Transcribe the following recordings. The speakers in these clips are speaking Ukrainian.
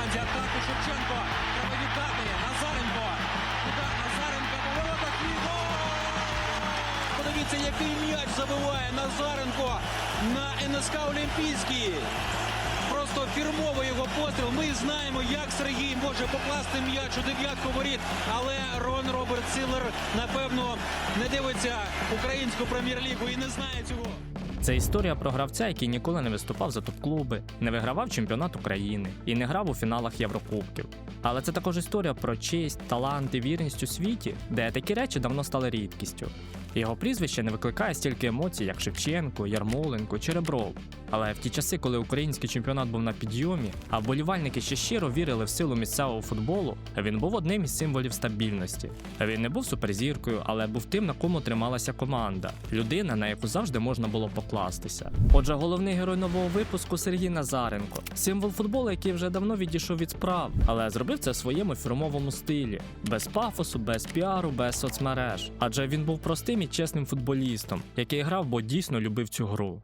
фланзі атаки Шевченко. Треба. Назаренко. Удар Назаренко. Поворотах і! Подивіться, який м'яч забиває Назаренко на НСК Олімпійський. Просто фірмовий його постріл. Ми знаємо, як Сергій може покласти м'яч у дев'ятку воріт. Але Рон Роберт Сілер, напевно, не дивиться українську прем'єр-лігу і не знає цього. Це історія про гравця, який ніколи не виступав за топ-клуби, не вигравав чемпіонат України і не грав у фіналах Єврокубків. Але це також історія про честь, талант і вірність у світі, де такі речі давно стали рідкістю. Його прізвище не викликає стільки емоцій, як Шевченко, Ярмоленко чи Ребров. Але в ті часи, коли український чемпіонат був на підйомі, а вболівальники ще щиро вірили в силу місцевого футболу, він був одним із символів стабільності. Він не був суперзіркою, але був тим, на кому трималася команда, людина, на яку завжди можна було покластися. Отже, головний герой нового випуску Сергій Назаренко, символ футболу, який вже давно відійшов від справ, але зробив це в своєму фірмовому стилі, без пафосу, без піару, без соцмереж. Адже він був простим чесним футболістом, який грав, бо дійсно любив цю гру.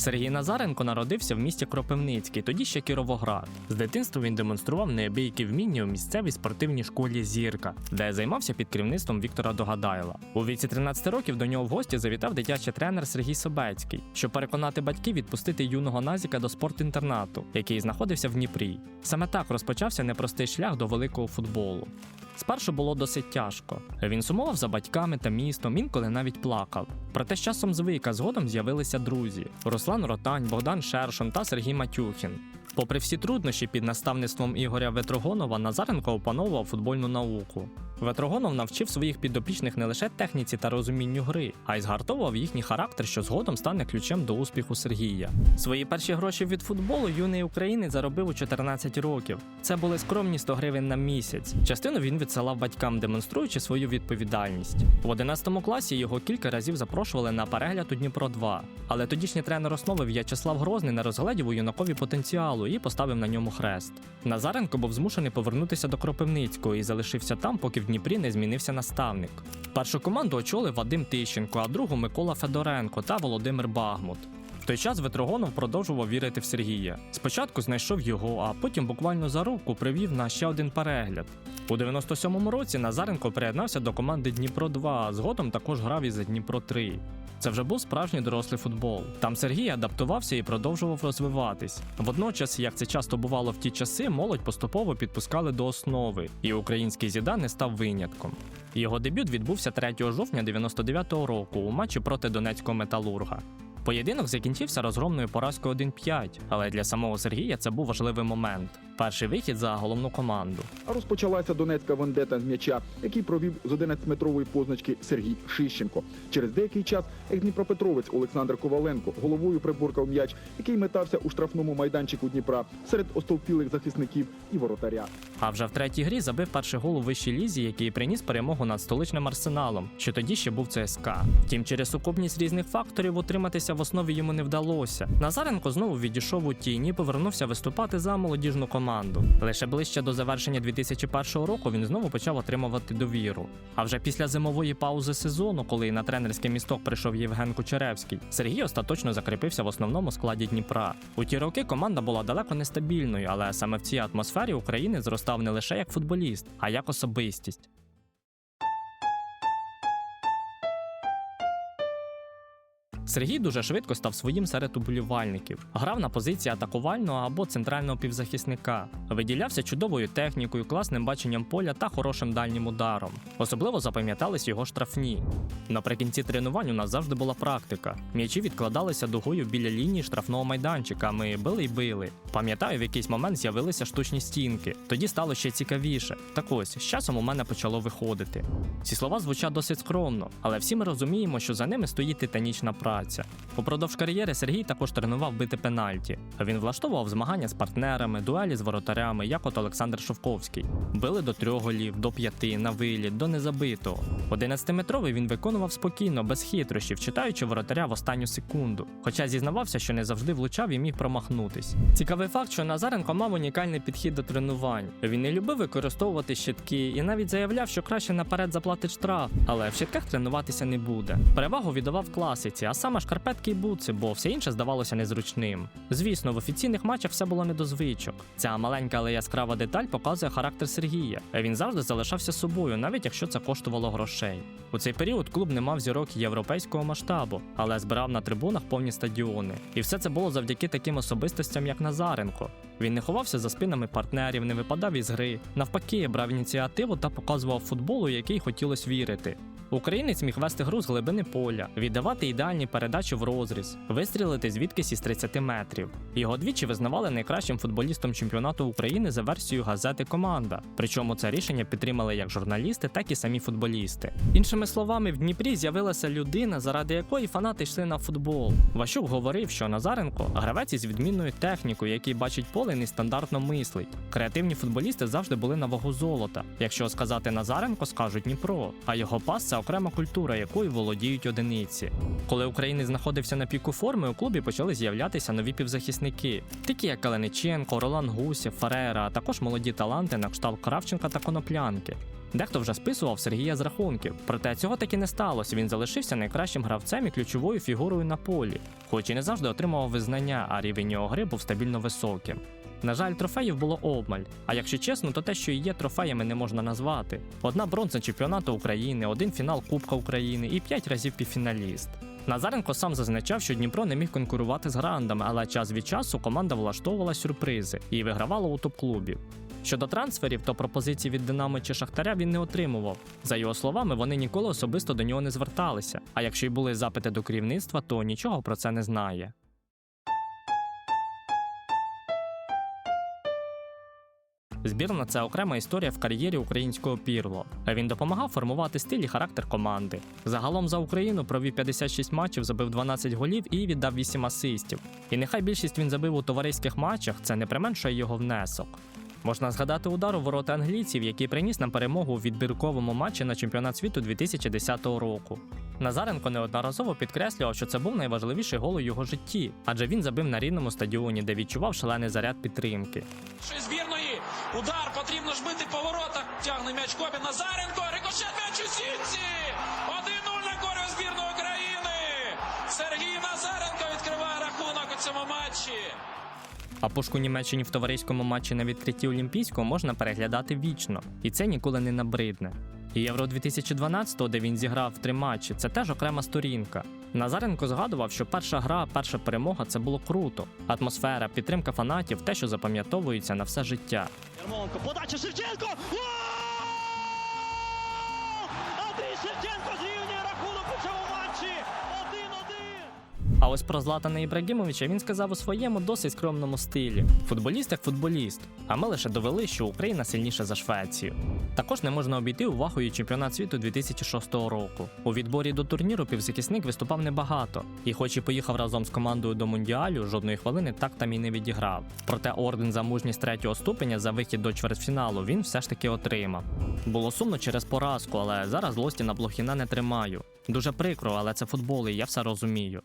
Сергій Назаренко народився в місті Кропивницький, тоді ще Кіровоград. З дитинства він демонстрував неабиякі вміння у місцевій спортивній школі Зірка, де займався під керівництвом Віктора Догадайла. У віці 13 років до нього в гості завітав дитячий тренер Сергій Собецький, щоб переконати батьків відпустити юного Назіка до спортінтернату, який знаходився в Дніпрі. Саме так розпочався непростий шлях до великого футболу. Спершу було досить тяжко. Він сумував за батьками та містом, інколи навіть плакав. Проте з часом звик, а згодом з'явилися друзі: Руслан Ротань, Богдан Шершон та Сергій Матюхін. Попри всі труднощі під наставництвом Ігоря Ветрогонова, Назаренко опановував футбольну науку. Ветрогонов навчив своїх підопічних не лише техніці та розумінню гри, а й згартовував їхній характер, що згодом стане ключем до успіху Сергія. Свої перші гроші від футболу юний українець заробив у 14 років. Це були скромні 100 гривень на місяць. Частину він відсилав батькам, демонструючи свою відповідальність. В 11 класі його кілька разів запрошували на перегляд у Дніпро 2 але тодішній тренер основи В'ячеслав Грозний не розгледів у юнакові потенціалу і поставив на ньому хрест. Назаренко був змушений повернутися до Кропивницького і залишився там, поки в Дніпрі не змінився наставник. Першу команду очолив Вадим Тищенко, а другу Микола Федоренко та Володимир Багмут. Той час Ветрогонов продовжував вірити в Сергія. Спочатку знайшов його, а потім буквально за руку привів на ще один перегляд. У 97-му році Назаренко приєднався до команди Дніпро 2, а згодом також грав і за Дніпро 3. Це вже був справжній дорослий футбол. Там Сергій адаптувався і продовжував розвиватись. Водночас, як це часто бувало в ті часи, молодь поступово підпускали до основи, і український зідан не став винятком. Його дебют відбувся 3 жовтня 99-го року у матчі проти донецького металурга. Поєдинок закінчився розгромною поразкою 1-5, але для самого Сергія це був важливий момент. Перший вихід за головну команду. Розпочалася донецька вендета з м'яча, який провів з 11-метрової позначки Сергій Шищенко. Через деякий час екс-дніпропетровець Олександр Коваленко головою приборкав м'яч, який метався у штрафному майданчику Дніпра серед остовпілих захисників і воротаря. А вже в третій грі забив перший гол у вищій лізі, який приніс перемогу над столичним арсеналом, що тоді ще був ЦСКА. Втім, через сукупність різних факторів утриматися в основі йому не вдалося. Назаренко знову відійшов у тіні повернувся виступати за молодіжну команду. Лише ближче до завершення 2001 року він знову почав отримувати довіру. А вже після зимової паузи сезону, коли на тренерський місток прийшов Євген Кучеревський, Сергій остаточно закріпився в основному складі Дніпра. У ті роки команда була далеко нестабільною, але саме в цій атмосфері України зростав не лише як футболіст, а як особистість. Сергій дуже швидко став своїм серед уболівальників. Грав на позиції атакувального або центрального півзахисника. Виділявся чудовою технікою, класним баченням поля та хорошим дальнім ударом. Особливо запам'ятались його штрафні. Наприкінці тренувань у нас завжди була практика. М'ячі відкладалися дугою біля лінії штрафного майданчика. Ми били й били. Пам'ятаю, в якийсь момент з'явилися штучні стінки. Тоді стало ще цікавіше. Так ось з часом у мене почало виходити. Ці слова звучать досить скромно, але всі ми розуміємо, що за ними стоїть титанічна праця. Праця. Упродовж кар'єри Сергій також тренував бити пенальті. Він влаштовував змагання з партнерами, дуелі з воротарями, як от Олександр Шовковський. Били до трьох голів, до п'яти, на виліт, до незабитого. 11-метровий він виконував спокійно, без хитрощів, читаючи воротаря в останню секунду. Хоча зізнавався, що не завжди влучав і міг промахнутись. Цікавий факт, що Назаренко мав унікальний підхід до тренувань. Він не любив використовувати щитки і навіть заявляв, що краще наперед заплатить штраф, але в щитках тренуватися не буде. Перевагу віддавав класиці, а саме шкарпетки й бутси, бо все інше здавалося незручним. Звісно, в офіційних матчах все було не до звичок. Ця маленька, але яскрава деталь показує характер Сергія. Він завжди залишався собою, навіть якщо це коштувало грошей. У цей період клуб не мав зірок європейського масштабу, але збирав на трибунах повні стадіони. І все це було завдяки таким особистостям, як Назаренко. Він не ховався за спинами партнерів, не випадав із гри. Навпаки, брав ініціативу та показував футболу, який хотілося вірити. Українець міг вести гру з глибини поля, віддавати ідеальні передачі в розріз, вистрілити звідкись із 30 метрів. Його двічі визнавали найкращим футболістом чемпіонату України за версією газети Команда. Причому це рішення підтримали як журналісти, так і самі футболісти. Іншими словами, в Дніпрі з'явилася людина, заради якої фанати йшли на футбол. Ващук говорив, що Назаренко гравець із відмінною технікою, який бачить поле нестандартно мислить. Креативні футболісти завжди були на вагу золота. Якщо сказати Назаренко, скажуть Дніпро. А його пас це окрема культура, якою володіють одиниці. Коли українець знаходився на піку форми, у клубі почали з'являтися нові півзахисники, такі як Калиниченко, Ролан Гусєв, Ферера, а також молоді таланти на кшталт Кравченка та Коноплянки. Дехто вже списував Сергія з рахунків, проте цього таки не сталося. Він залишився найкращим гравцем і ключовою фігурою на полі, хоч і не завжди отримував визнання, а рівень його гри був стабільно високим. На жаль, трофеїв було обмаль. А якщо чесно, то те, що і є трофеями, не можна назвати. Одна бронза чемпіонату України, один фінал Кубка України і п'ять разів півфіналіст. Назаренко сам зазначав, що Дніпро не міг конкурувати з грандами, але час від часу команда влаштовувала сюрпризи і вигравала у топ-клубів. Щодо трансферів, то пропозицій від Динамо чи Шахтаря він не отримував. За його словами, вони ніколи особисто до нього не зверталися. А якщо й були запити до керівництва, то нічого про це не знає. Збірна це окрема історія в кар'єрі українського пірло. Він допомагав формувати стиль і характер команди. Загалом за Україну провів 56 матчів, забив 12 голів і віддав 8 асистів. І нехай більшість він забив у товариських матчах, це не применшує його внесок. Можна згадати удар у ворота англійців, який приніс нам перемогу у відбірковому матчі на чемпіонат світу 2010 року. Назаренко неодноразово підкреслював, що це був найважливіший гол у його житті, адже він забив на рідному стадіоні, де відчував шалений заряд підтримки. Збірної. Удар потрібно ж бити по. Тягне м'яч Кобін Назаренко. Рикошет м'яч у сітці. 1-0 на користь збірної України. Сергій Назаренко відкриває рахунок у цьому матчі. А пушку Німеччині в товариському матчі на відкритті Олімпійського можна переглядати вічно, і це ніколи не набридне. І Євро 2012, де він зіграв три матчі, це теж окрема сторінка. Назаренко згадував, що перша гра, перша перемога це було круто. Атмосфера, підтримка фанатів, те, що запам'ятовується на все життя. Ярмоленко, подача Шевченко! Андрій Шевченко зрівнює рахунок А ось про Златана Ібрагімовича він сказав у своєму досить скромному стилі: футболіст як футболіст. А ми лише довели, що Україна сильніша за Швецію. Також не можна обійти увагою чемпіонат світу 2006 року. У відборі до турніру півзахисник виступав небагато, і, хоч і поїхав разом з командою до мундіалю, жодної хвилини так там і не відіграв. Проте орден за мужність третього ступеня за вихід до чвертьфіналу він все ж таки отримав. Було сумно через поразку, але зараз злості на Блохіна не тримаю. Дуже прикро, але це футбол, і я все розумію.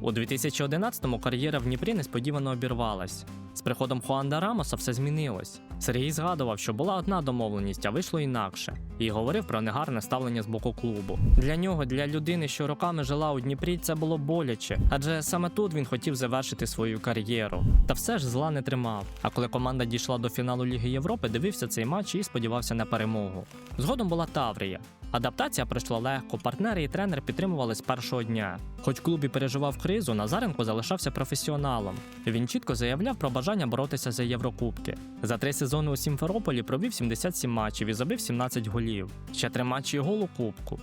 У 2011-му кар'єра в Дніпрі несподівано обірвалась. З приходом Хуанда Рамоса все змінилось. Сергій згадував, що була одна домовленість, а вийшло інакше, і говорив про негарне ставлення з боку клубу. Для нього, для людини, що роками жила у Дніпрі, це було боляче, адже саме тут він хотів завершити свою кар'єру. Та все ж зла не тримав. А коли команда дійшла до фіналу Ліги Європи, дивився цей матч і сподівався на перемогу. Згодом була Таврія. Адаптація пройшла легко, партнери і тренер підтримували з першого дня. Хоч клуб і переживав кризу, Назаренко залишався професіоналом. Він чітко заявляв про бажання боротися за Єврокубки. За три сезони у Сімферополі провів 77 матчів і забив 17 голів. Ще три матчі і кубку.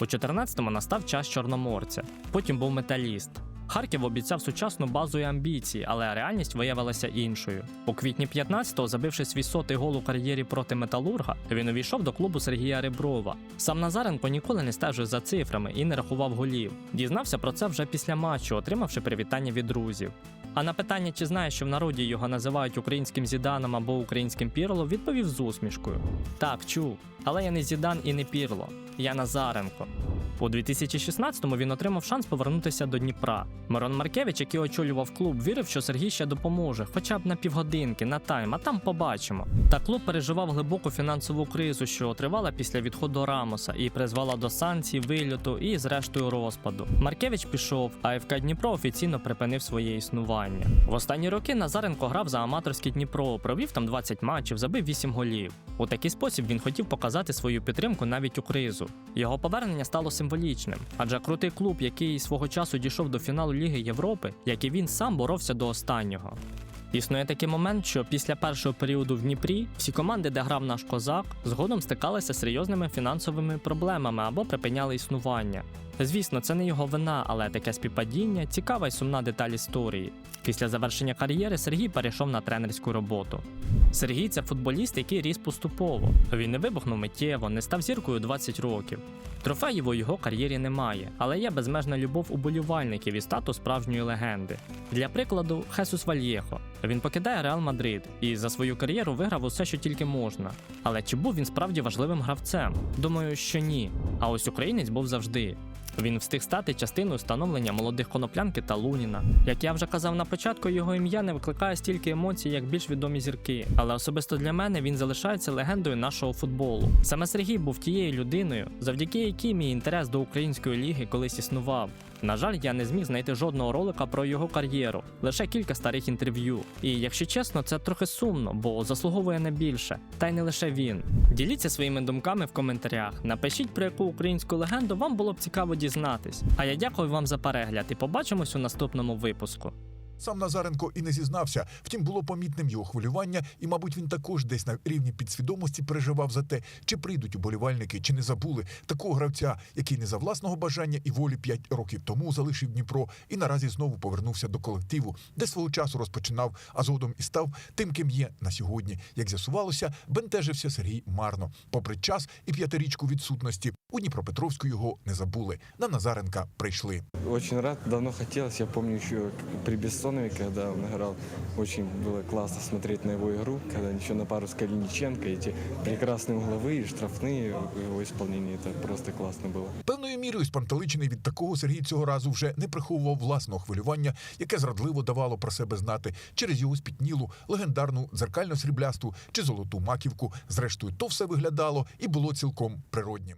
У 14-му настав час чорноморця. Потім був металіст. Харків обіцяв сучасну базу і амбіції, але реальність виявилася іншою. У квітні 15-го, забивши свій сотий гол у кар'єрі проти Металурга, він увійшов до клубу Сергія Реброва. Сам Назаренко ніколи не стежив за цифрами і не рахував голів. Дізнався про це вже після матчу, отримавши привітання від друзів. А на питання, чи знає, що в народі його називають українським зіданом або українським пірло, відповів з усмішкою: Так, чув, але я не зідан і не пірло. Я Назаренко. У 2016-му він отримав шанс повернутися до Дніпра. Мирон Маркевич, який очолював клуб, вірив, що Сергій ще допоможе, хоча б на півгодинки, на тайм, а там побачимо. Та клуб переживав глибоку фінансову кризу, що тривала після відходу Рамоса і призвела до санкцій, вильоту і, зрештою, розпаду. Маркевич пішов, а ФК Дніпро офіційно припинив своє існування. В останні роки Назаренко грав за аматорське Дніпро, провів там 20 матчів, забив 8 голів. У такий спосіб він хотів показати свою підтримку навіть у кризу. Його повернення стало символічним, адже крутий клуб, який свого часу дійшов до фіналу Ліги Європи, як і він сам боровся до останнього. Існує такий момент, що після першого періоду в Дніпрі всі команди, де грав наш козак, згодом стикалися з серйозними фінансовими проблемами або припиняли існування. Звісно, це не його вина, але таке співпадіння цікава й сумна деталь історії. Після завершення кар'єри Сергій перейшов на тренерську роботу. Сергій це футболіст, який ріс поступово. Він не вибухнув миттєво, не став зіркою 20 років. Трофеїв у його кар'єрі немає, але є безмежна любов уболівальників і статус справжньої легенди. Для прикладу, Хесус Вальєхо. Він покидає Реал Мадрид і за свою кар'єру виграв усе, що тільки можна. Але чи був він справді важливим гравцем? Думаю, що ні. А ось українець був завжди. Він встиг стати частиною становлення молодих коноплянки та Луніна. Як я вже казав на початку, його ім'я не викликає стільки емоцій, як більш відомі зірки. Але особисто для мене він залишається легендою нашого футболу. Саме Сергій був тією людиною, завдяки якій мій інтерес до української ліги колись існував. На жаль, я не зміг знайти жодного ролика про його кар'єру, лише кілька старих інтерв'ю. І якщо чесно, це трохи сумно, бо заслуговує не більше. Та й не лише він. Діліться своїми думками в коментарях. Напишіть про яку українську легенду вам було б цікаво дізнатись. А я дякую вам за перегляд і побачимось у наступному випуску. Сам Назаренко і не зізнався. Втім, було помітним його хвилювання, і, мабуть, він також десь на рівні підсвідомості переживав за те, чи прийдуть уболівальники, чи не забули такого гравця, який не за власного бажання і волі 5 років тому залишив Дніпро і наразі знову повернувся до колективу, де свого часу розпочинав, а згодом і став тим, ким є на сьогодні. Як з'ясувалося, бентежився Сергій марно. Попри час і п'ятирічку відсутності, у Дніпропетровську його не забули. На Назаренка прийшли. Очень рад, давно хотелось. Я помню еще при Бессонове, когда он играл, очень было классно смотреть на его игру, когда еще на пару с Калиниченко, эти прекрасные угловые, штрафные в его исполнении, это просто классно было. Певною мірою спантеличений від такого Сергій цього разу вже не приховував власного хвилювання, яке зрадливо давало про себе знати через його спітнілу, легендарну дзеркально сріблясту чи золоту маківку. Зрештою, то все виглядало і було цілком природнім.